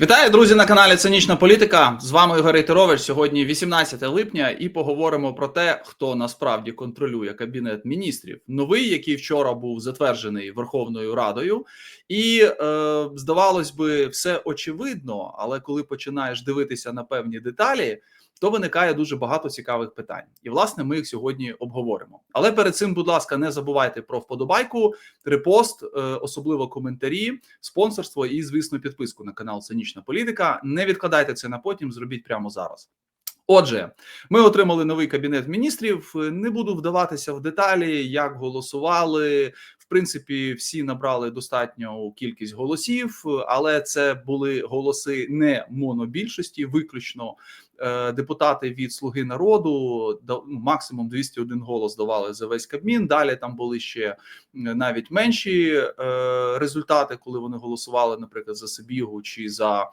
Вітаю, друзі, на каналі Цинічна Політика. З вами Ігор Рейтерович. Сьогодні 18 липня, і поговоримо про те, хто насправді контролює кабінет міністрів. Новий, який вчора був затверджений Верховною Радою, і е, здавалось би, все очевидно. Але коли починаєш дивитися на певні деталі, то виникає дуже багато цікавих питань. І власне ми їх сьогодні обговоримо. Але перед цим, будь ласка, не забувайте про вподобайку, репост, е, особливо коментарі, спонсорство і, звісно, підписку на канал Цинічна Політика. Не відкладайте це на потім, зробіть прямо зараз. Отже, ми отримали новий кабінет міністрів. Не буду вдаватися в деталі, як голосували. В принципі, всі набрали достатню кількість голосів, але це були голоси не монобільшості, виключно депутати від Слуги народу. ну, максимум 201 голос давали за весь Кабмін. Далі там були ще е, навіть менші е, результати, коли вони голосували, наприклад, за Сибігу чи за.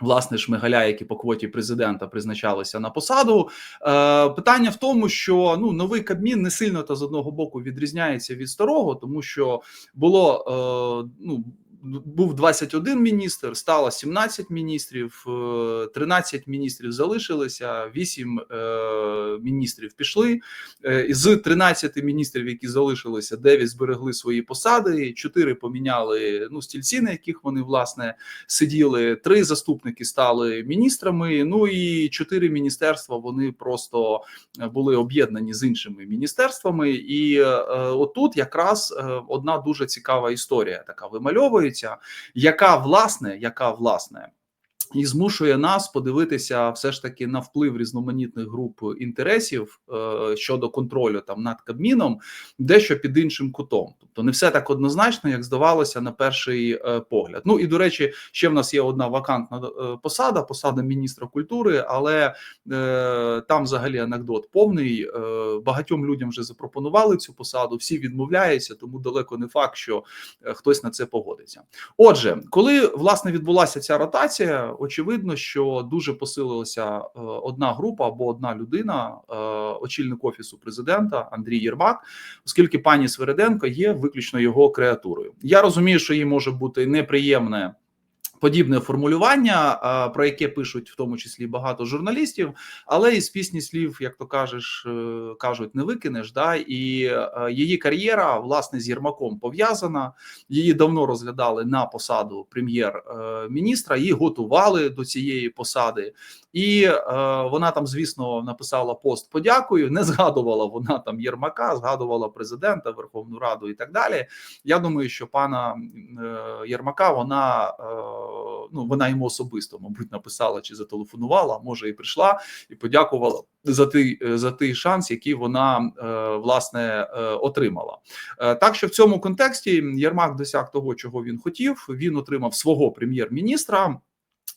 Власне, Шмигаля, які по квоті президента призначалися на посаду. Е, питання в тому, що ну новий Кабмін не сильно та з одного боку відрізняється від старого, тому що було е, ну. Був 21 міністр, стало 17 міністрів, е, 13 міністрів залишилися, 8 е, міністрів пішли. Е, З 13 міністрів, які залишилися, 9 зберегли свої посади, 4 поміняли ну стільці, на яких вони власне сиділи. Три заступники стали міністрами. Ну і чотири міністерства вони просто е, були об'єднані з іншими міністерствами. І е, отут якраз е, одна дуже цікава історія така вимальовується, яка власне, яка власне. І змушує нас подивитися все ж таки на вплив різноманітних груп інтересів е, щодо контролю там над Кабміном, дещо під іншим кутом. Тобто не все так однозначно, як здавалося на перший е, погляд. Ну і до речі, ще в нас є одна вакантна е, посада, посада міністра культури, але там взагалі анекдот повний. Багатьом людям вже запропонували цю посаду, всі відмовляються, тому далеко не факт, що хтось на це погодиться. Отже, коли власне відбулася ця ротація, очевидно, що дуже посилилася е, одна група або одна людина, е, очільник офісу президента Андрій Єрмак, оскільки пані Свериденко є виключно його креатурою. Я розумію, що їй може бути неприємне. Подібне формулювання, про яке пишуть в тому числі багато журналістів, але із пісні слів, як то кажеш, е, кажуть, не викинеш. Да? І е, її кар'єра власне з Єрмаком пов'язана. Її давно розглядали на посаду прем'єр-міністра, її готували до цієї посади, і е, вона там, звісно, написала пост подякою. Не згадувала вона там Єрмака, згадувала президента, Верховну Раду і так далі. Я думаю, що пана е, Єрмака вона е, ну вона йому особисто, мабуть, написала чи зателефонувала, може і прийшла і подякувала за той за той шанс, який вона е, власне е, отримала. Е, Так що в цьому контексті Єрмак досяг того, чого він хотів. Він отримав свого прем'єр-міністра.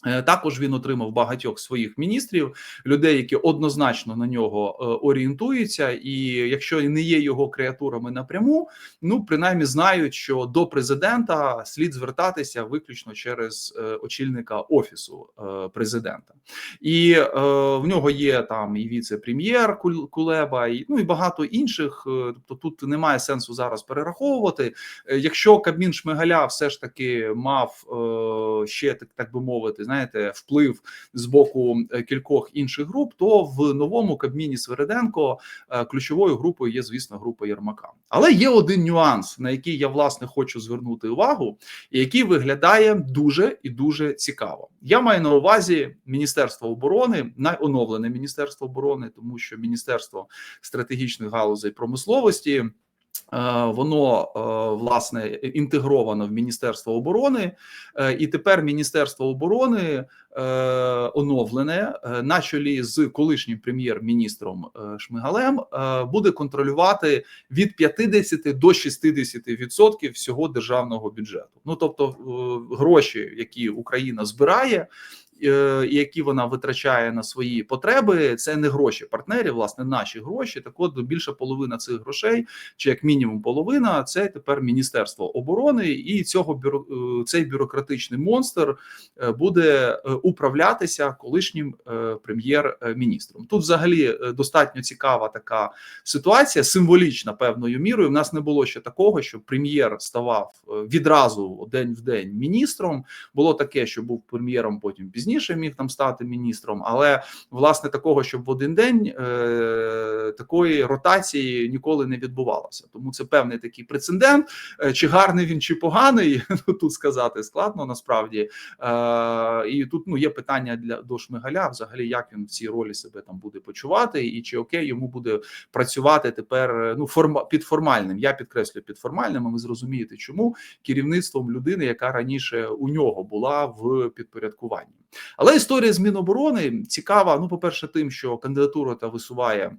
Е, Також він отримав багатьох своїх міністрів, людей, які однозначно на нього е, орієнтуються, і якщо не є його креатурами напряму, ну принаймні знають, що до президента слід звертатися виключно через е, очільника офісу президента, і в нього є там і віце-прем'єр Кул- Кулеба, і ну і багато інших. Тобто тут немає сенсу зараз перераховувати. Якщо Кабмін Шмигаля все ж таки мав ще так, так би мовити, знаєте, вплив з боку е, кількох інших груп, то в новому Кабміні Свериденко е, ключовою групою є, звісно, група Єрмака. Але є один нюанс, на який я власне хочу звернути увагу, і який виглядає дуже і дуже цікаво. Я маю на увазі Міністерство оборони, найоновлене Міністерство оборони, тому що Міністерство стратегічних галузей промисловості. Е, Воно е, власне інтегровано в Міністерство оборони, Е, і тепер Міністерство оборони оновлене на чолі з колишнім прем'єр-міністром Шмигалем буде контролювати від 50 до 60% всього державного бюджету. Ну тобто гроші, які Україна збирає. Е, які вона витрачає на свої потреби, це не гроші партнерів, власне, наші гроші. Так от більше половина цих грошей, чи як мінімум половина, це тепер Міністерство оборони, і цього е, цей бюрократичний монстр е, буде управлятися колишнім прем'єр-міністром. Тут взагалі достатньо цікава така ситуація, символічна певною мірою. У нас не було ще такого, що прем'єр ставав відразу день в день міністром. Було таке, що був прем'єром, потім пізніше міг там стати міністром. Але власне такого, щоб в один день е, такої ротації ніколи не відбувалося. Тому це певний такий прецедент. Е, Чи гарний він, чи поганий, ну тут сказати складно насправді. Е, І тут ну є питання для до Шмигаля, взагалі, як він в цій ролі себе там буде почувати, і чи окей йому буде працювати тепер е, ну форма під формальним. Я підкреслю під формальним. а Ви зрозумієте, чому керівництвом людини, яка раніше у нього була в підпорядкуванні. Але історія з Міноборони цікава. Ну, по перше, тим, що кандидатуру та висуває.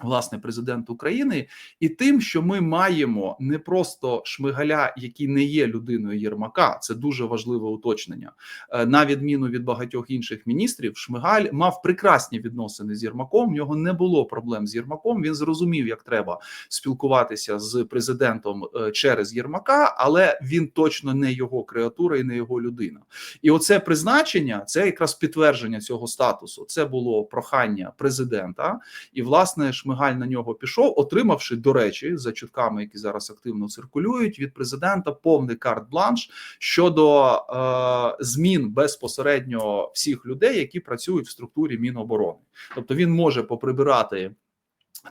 Власне, президент України, і тим, що ми маємо не просто Шмигаля, який не є людиною Єрмака, це дуже важливе уточнення. Е, На відміну від багатьох інших міністрів, Шмигаль мав прекрасні відносини з Єрмаком. В нього не було проблем з Єрмаком. Він зрозумів, як треба спілкуватися з президентом е, через Єрмака, але він точно не його креатура і не його людина. І оце призначення це якраз підтвердження цього статусу. Це було прохання президента, і власне Шмигаль на нього пішов, отримавши до речі, за чутками, які зараз активно циркулюють від президента, повний карт-бланш щодо е, змін безпосередньо всіх людей, які працюють в структурі Міноборони. Тобто він може поприбирати.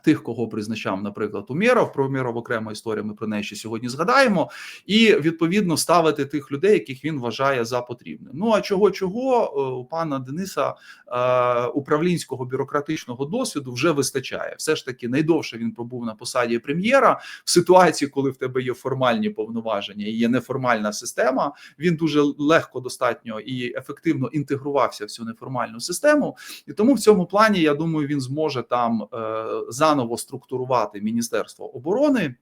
Тих, кого призначав, наприклад, Умєров, про Умєров окрема історія. Ми про неї ще сьогодні згадаємо, і відповідно ставити тих людей, яких він вважає за потрібне. Ну а чого чого е, у пана Дениса е, управлінського бюрократичного досвіду вже вистачає. Все ж таки, найдовше він пробув на посаді прем'єра в ситуації, коли в тебе є формальні повноваження і є неформальна система. Він дуже легко достатньо і ефективно інтегрувався в цю неформальну систему, і тому в цьому плані я думаю, він зможе там е, заново структурувати Міністерство оборони.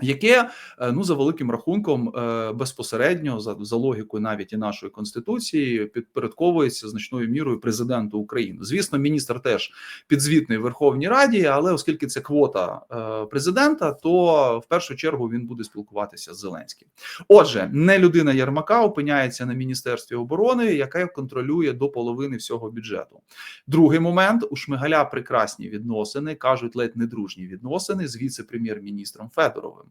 Яке е, ну за великим рахунком е, безпосередньо за, за логікою навіть і нашої конституції підпорядковується значною мірою президенту України. Звісно, міністр теж підзвітний Верховній Раді, але оскільки це квота е, президента, то в першу чергу він буде спілкуватися з Зеленським. Отже, не людина Єрмака опиняється на міністерстві оборони, яке контролює до половини всього бюджету. Другий момент у Шмигаля прекрасні відносини кажуть ледь не дружні відносини з віце-прем'єр-міністром Федоровим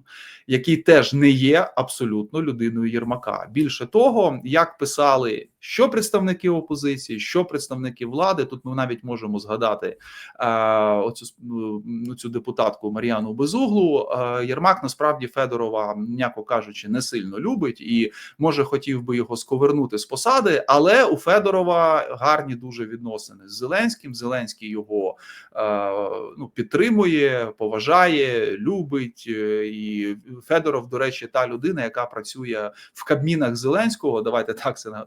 який теж не є абсолютно людиною Єрмака. Більше того, як писали що представники опозиції, що представники влади, тут ми навіть можемо згадати е, оцю ну, цю депутатку Мар'яну Безуглу. Е, Єрмак насправді Федорова, м'яко кажучи, не сильно любить і може хотів би його сковернути з посади, але у Федорова гарні дуже відносини з Зеленським. Зеленський його е, ну підтримує, поважає, любить. е, І Федоров, до речі, та людина, яка працює в кабмінах Зеленського. Давайте так це на-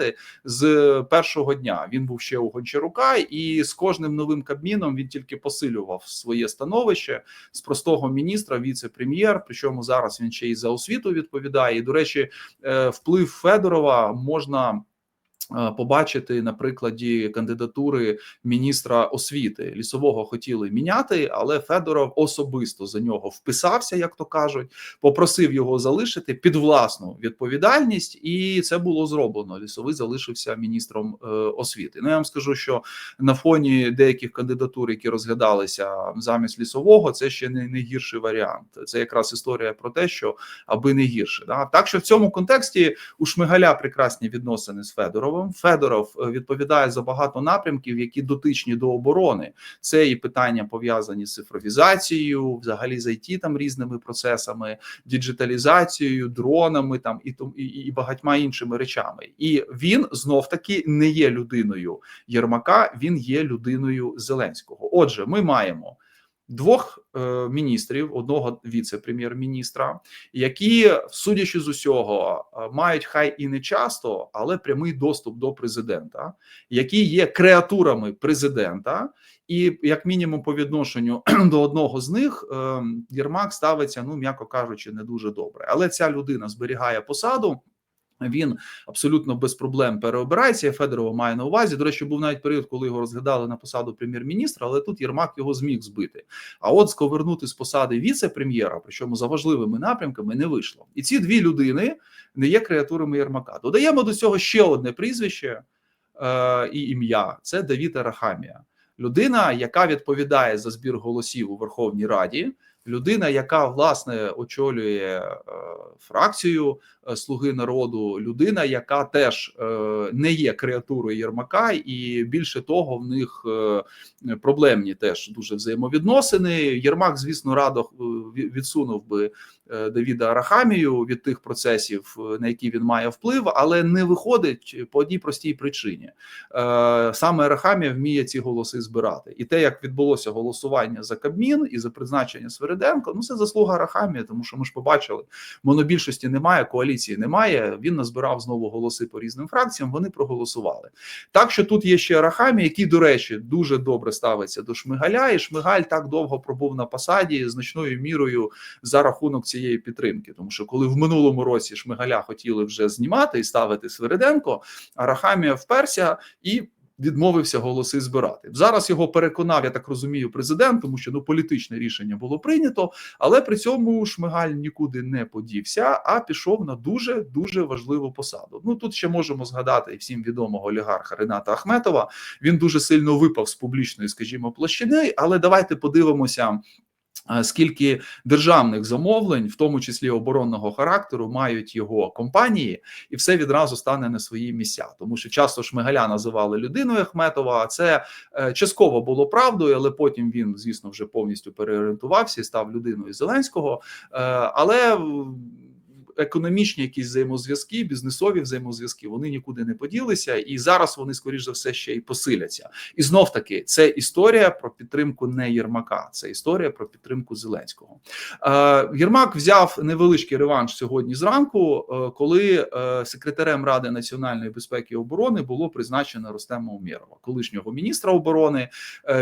називати з першого дня. Він був ще у Гончарука, і з кожним новим кабміном він тільки посилював своє становище з простого міністра, віце-прем'єр. Причому зараз він ще й за освіту відповідає. І до речі, е, вплив Федорова можна. Е, Побачити на прикладі кандидатури міністра освіти лісового хотіли міняти, але Федоров особисто за нього вписався, як то кажуть, попросив його залишити під власну відповідальність, і це було зроблено. Лісовий залишився міністром е, освіти. Ну я вам скажу, що на фоні деяких кандидатур, які розглядалися замість лісового, це ще не, не гірший варіант. Це якраз історія про те, що аби не гірше. Да? Так що в цьому контексті у Шмигаля прекрасні відносини з Федоровим. Федоров е, відповідає за багато напрямків, які дотичні до оборони. Це і питання пов'язані з цифровізацією, взагалі з IT там різними процесами, діджиталізацією, дронами там і і, і багатьма іншими речами. І він знов таки не є людиною Єрмака, він є людиною Зеленського. Отже, ми маємо. Двох е, міністрів, одного віце-прем'єр-міністра, які, судячи з усього, е, мають хай і не часто, але прямий доступ до президента, які є креатурами президента, і як мінімум по відношенню до одного з них е, Єрмак ставиться, ну м'яко кажучи, не дуже добре. Але ця людина зберігає посаду. Він абсолютно без проблем переобирається. Я Федорова має на увазі. До речі, був навіть період, коли його розглядали на посаду прем'єр-міністра, але тут Єрмак його зміг збити. А от сковернути з посади віце-прем'єра, причому за важливими напрямками, не вийшло. І ці дві людини не є креатурами Єрмака. Додаємо до цього ще одне прізвище е, і ім'я: це Давід Арахамія, людина, яка відповідає за збір голосів у Верховній Раді. Людина, яка власне очолює е, фракцію е, Слуги народу, людина, яка теж е, не є креатурою Єрмака, і більше того, в них проблемні теж дуже взаємовідносини. Єрмак, звісно, радо відсунув би Давіда Арахамію від тих процесів, на які він має вплив, але не виходить по одній простій причині. Саме Арахамія вміє ці голоси збирати, і те, як відбулося голосування за Кабмін і за призначення Свериденко, ну це заслуга Арахамія, тому що ми ж побачили, монобільшості немає, коаліції немає. Він назбирав знову голоси по різним фракціям. Вони проголосували. Так що тут є ще Арахамія, який, до речі, дуже добре ставиться до Шмигаля, і Шмигаль так довго пробув на посаді значною мірою за рахунок цієї підтримки. Тому що коли в минулому році Шмигаля хотіли вже знімати і ставити Свериденко, Арахамія вперся і. Відмовився голоси збирати зараз. Його переконав, я так розумію, президент, тому що ну політичне рішення було прийнято, але при цьому Шмигаль нікуди не подівся, а пішов на дуже дуже важливу посаду. Ну тут ще можемо згадати і всім відомого олігарха Рената Ахметова. Він дуже сильно випав з публічної, скажімо, площини. Але давайте подивимося. Скільки державних замовлень, в тому числі оборонного характеру, мають його компанії, і все відразу стане на свої місця, тому що часто Шмигаля називали людиною Ахметова. А це е, частково було правдою, але потім він, звісно, вже повністю переорієнтувався і став людиною Зеленського. Е, Але економічні якісь взаємозв'язки, бізнесові взаємозв'язки, вони нікуди не поділися, і зараз вони, скоріш за все, ще й посиляться. І знов таки, це історія про підтримку не Єрмака, це історія про підтримку Зеленського. Е, Єрмак взяв невеличкий реванш сьогодні зранку, е, коли е, секретарем Ради національної безпеки і оборони було призначено Ростема Умєрова, колишнього міністра оборони,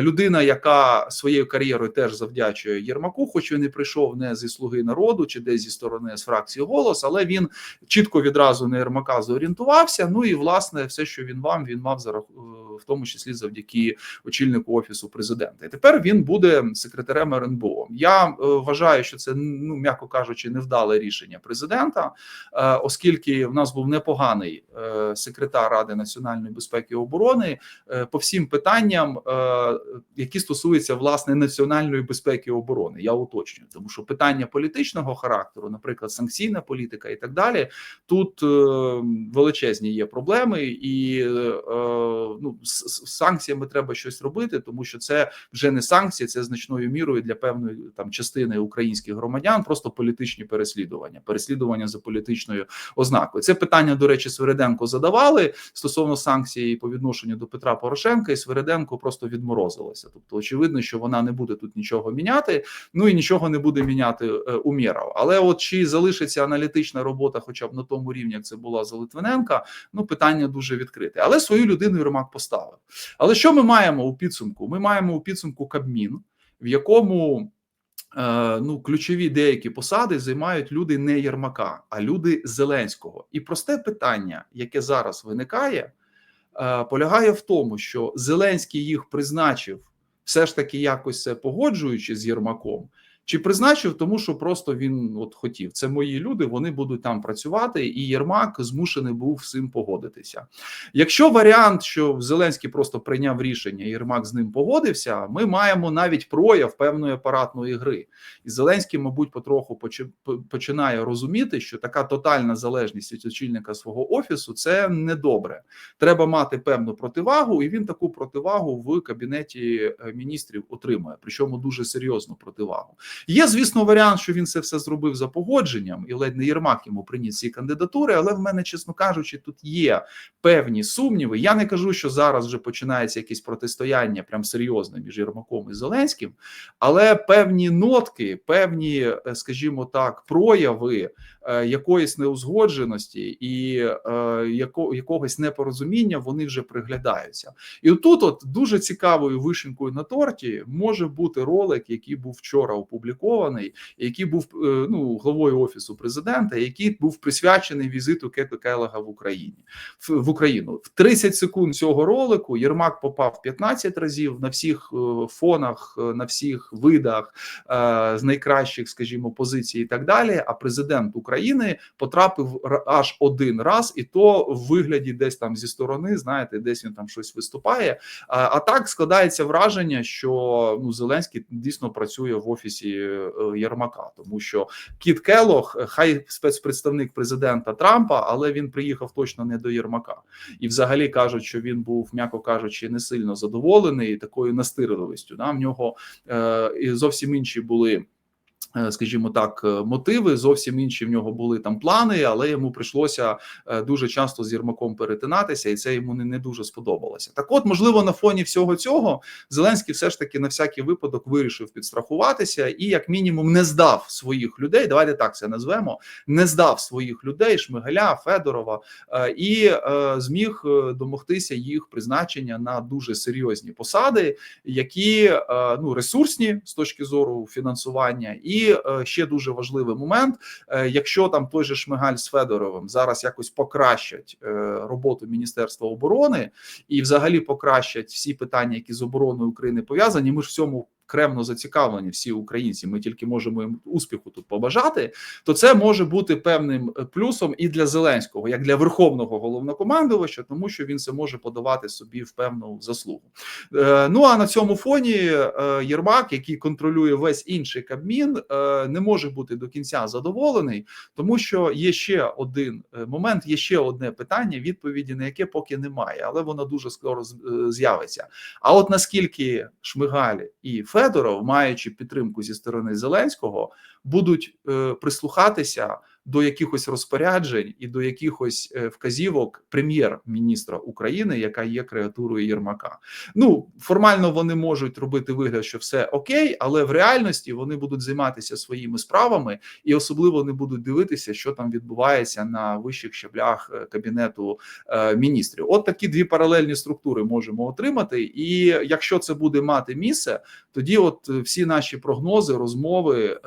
людина, яка своєю кар'єрою теж завдячує Єрмаку, хоч він і прийшов не зі слуги народу чи десь зі сторони з фракції голос, але він чітко відразу на Єрмака зорієнтувався. Ну і власне все, що він вам, він мав зарах, е, в тому числі завдяки очільнику офісу президента. І тепер він буде секретарем РНБО. Я е, вважаю, що це ну м'яко кажучи, невдале рішення президента, е, оскільки в нас був непоганий секретар Ради національної безпеки і оборони по всім питанням, які стосуються власне національної безпеки і оборони. Я уточнюю, тому що питання політичного характеру, наприклад, санкційна політика і так далі, тут е, величезні є проблеми, і е, ну з з санкціями треба щось робити, тому що це вже не санкції, це значною мірою для певної там частини українських громадян, просто політичні переслідування, переслідування за політичною ознакою. Це питання, до речі, Свириденко задавали стосовно санкцій по відношенню до Петра Порошенка, і Свириденко просто відморозилася. Тобто, очевидно, що вона не буде тут нічого міняти. Ну і нічого не буде міняти е, Умєров. Але от чи залишиться аналітична робота, хоча б на тому рівні, як це була за Литвиненка, ну питання дуже відкрите. Але свою людину Єрмак поставив. Але що ми маємо у підсумку? Ми маємо у підсумку Кабмін, в якому е, ну ключові деякі посади займають люди не Єрмака, а люди Зеленського. І просте питання, яке зараз виникає, е, полягає в тому, що Зеленський їх призначив все ж таки якось це погоджуючи з Єрмаком. Чи призначив тому, що просто він от хотів? Це мої люди, вони будуть там працювати, і Єрмак змушений був цим погодитися. Якщо варіант, що Зеленський просто прийняв рішення, і Єрмак з ним погодився, ми маємо навіть прояв певної апаратної гри. І Зеленський, мабуть, потроху починає розуміти, що така тотальна залежність від очільника свого офісу це недобре. Треба мати певну противагу, і він таку противагу в кабінеті е, міністрів отримує, причому дуже серйозну противагу. Є, звісно, варіант, що він це все зробив за погодженням, і ледь не Єрмак йому приніс ці кандидатури. Але в мене, чесно кажучи, тут є певні сумніви. Я не кажу, що зараз вже починається якесь протистояння, прям серйозне між Єрмаком і Зеленським, але певні нотки, певні, е, скажімо так, прояви е, якоїсь неузгодженості і е, яко, якогось непорозуміння вони вже приглядаються. І тут, от дуже цікавою вишенькою на торті може бути ролик, який був вчора опублікований опублікований, який був е, ну главою офісу президента, який був присвячений візиту Кету Келега в Україні в, Україну. В 30 секунд цього ролику Єрмак попав 15 разів на всіх е, фонах, е, на всіх видах з найкращих, скажімо, позицій і так далі. А президент України потрапив аж один раз, і то в вигляді десь там зі сторони, знаєте, десь він там щось виступає. А, так складається враження, що ну Зеленський дійсно працює в офісі Єрмака, тому що Кіт Келох, е, хай спецпредставник президента Трампа, але він приїхав точно не до Єрмака. І взагалі кажуть, що він був, м'яко кажучи, не сильно задоволений такою настирливістю. Да? В нього е, зовсім інші були. Е, Скажімо так, е, мотиви зовсім інші в нього були там плани, але йому прийшлося е, дуже часто з Єрмаком перетинатися, і це йому не, не дуже сподобалося. Так, от, можливо, на фоні всього цього Зеленський все ж таки на всякий випадок вирішив підстрахуватися і, як мінімум, не здав своїх людей. Давайте так це назвемо: не здав своїх людей Шмигаля, Федорова і зміг домогтися їх призначення на дуже серйозні посади, які ну ресурсні з точки зору фінансування, і е, ще дуже важливий момент: е, якщо там той же Шмигаль з Федоровим зараз якось покращать е, роботу Міністерства оборони і, взагалі, покращать всі питання, які з обороною України пов'язані. Ми ж в цьому кремно зацікавлені всі українці. Ми тільки можемо їм успіху тут побажати. То це може бути певним е, плюсом і для Зеленського, як для верховного головнокомандувача, тому що він це може подавати собі в певну заслугу. Е, Ну а на цьому фоні е, Єрмак, який контролює весь інший Кабмін, не може бути до кінця задоволений, тому що є ще один момент, є ще одне питання, відповіді на яке поки немає, але воно дуже скоро з'явиться. А от наскільки Шмигаль і Федоров, маючи підтримку зі сторони Зеленського, будуть е, прислухатися до якихось розпоряджень і до якихось е, вказівок прем'єр-міністра України, яка є креатурою Єрмака. Ну формально вони можуть робити вигляд, що все окей, але в реальності вони будуть займатися своїми справами і особливо не будуть дивитися, що там відбувається на вищих щаблях е, кабінету е, міністрів. От такі дві паралельні структури можемо отримати. І якщо це буде мати місце, тоді от всі наші прогнози, розмови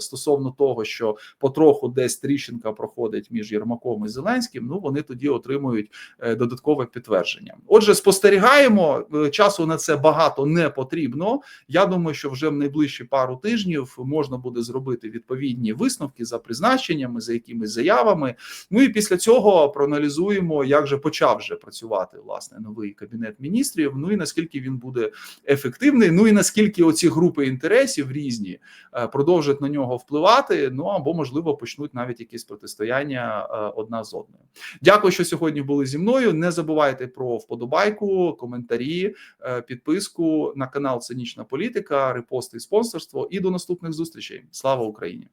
стосовно того, що потроху десь тріщинка проходить між Єрмаком і Зеленським, ну вони тоді отримують е, додаткове підтвердження. Отже, спостерігаємо Е, часу на це багато не потрібно. Я думаю, що вже в найближчі пару тижнів можна буде зробити відповідні висновки за призначеннями, за якимись заявами. Ну і після цього проаналізуємо, як же почав вже працювати власне новий кабінет міністрів. Ну і наскільки він буде ефективний. Ну і наскільки оці групи інтересів різні е, продовжать на нього впливати. Ну або можливо почнуть навіть якісь протистояння е, одна з одною. Дякую, що сьогодні були зі мною. Не забувайте про вподобайку, коментарі, е, підписку на канал Цинічна Політика, репости і спонсорство. І до наступних зустрічей. Слава Україні!